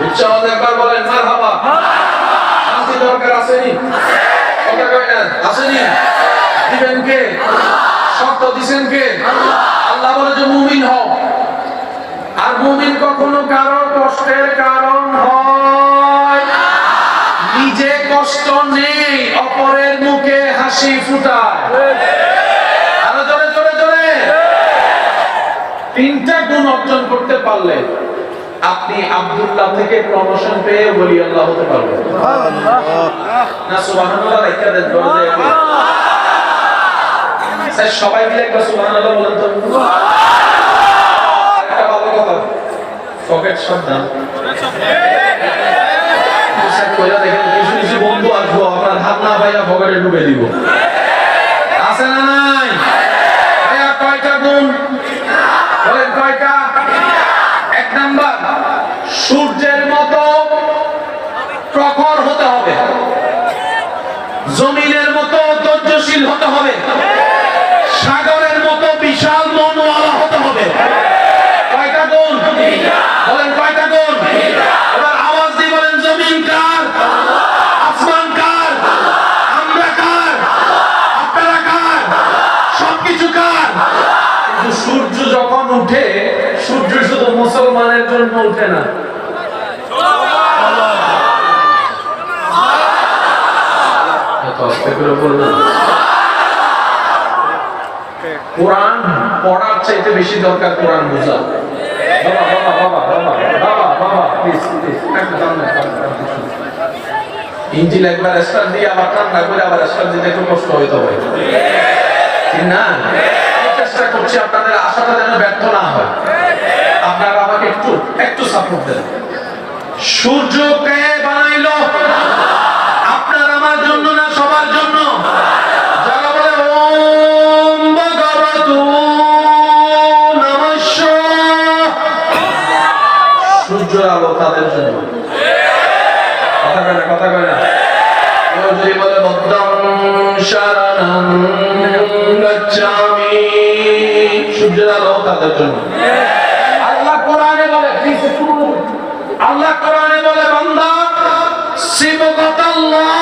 উচ্চ একবার বলেন, মারহাবা। শান্তি দরকার আসেনি? কথা কয় না, আসেনি? দিবেন কে? শর্ত দিছেন কে? আল্লাহ বলে যে মুমিন হও। আর মুমিন কখনো কারও কষ্টের কারণ হয়। নিজে কষ্ট নেই, অপরের মুখে হাসি ফুটায়। আরও জোরে জোরে জোরে। তিনটা গুণ অর্জন করতে পারলে আপনি আব্দুল্লাহ থেকে প্রমোশন পেয়ে বলি আল্লাহ হতে পারবেন না, সুবহানাল্লাহ দেন স্যার, সবাই মিলে একবার সুবহানাল্লাহ বলেন তো। একটা ভালো কথা। পকেট দেখেন, কিছু কিছু বন্ধু আসব আপনার হাত না পাইয়া পকেটে ডুবে দিব। আছে না নাই? কয়টা গুণ? বলেন, কয়টা? এক নাম্বার সূর্যের মতো প্রখর হতে হবে। জমিনের মতো ধৈর্যশীল হতে হবে। সাগরের মতো বিশাল মনওয়ালা হতে হবে। সূর্য যখন উঠে, সূর্য শুধু মুসলমানের জন্য উঠে না। বলবেন কোরআন পড়ার চাইতে বেশি দরকার কোরআন বোঝা। দিয়ে আবার ঠিক না? চেষ্টা করছি আশাটা যেন ব্যর্থ না হয়। আমাকে একটু একটু সাপোর্ট সূর্যকে বানাইলো? আপনার আমার জন্য না, সবার জন্য? সূর্যের আলো তাদের জন্য। কথা কয় না, কথা কয় না। কেউ যদি বলে বদ্ধম শরণং গচ্ছামি। সূর্যের আলো তাদের জন্য। আল্লাহ কোরআনে বলে আল্লাহ কোরআনে বলে, বান্দা, সিবগতাল্লাহ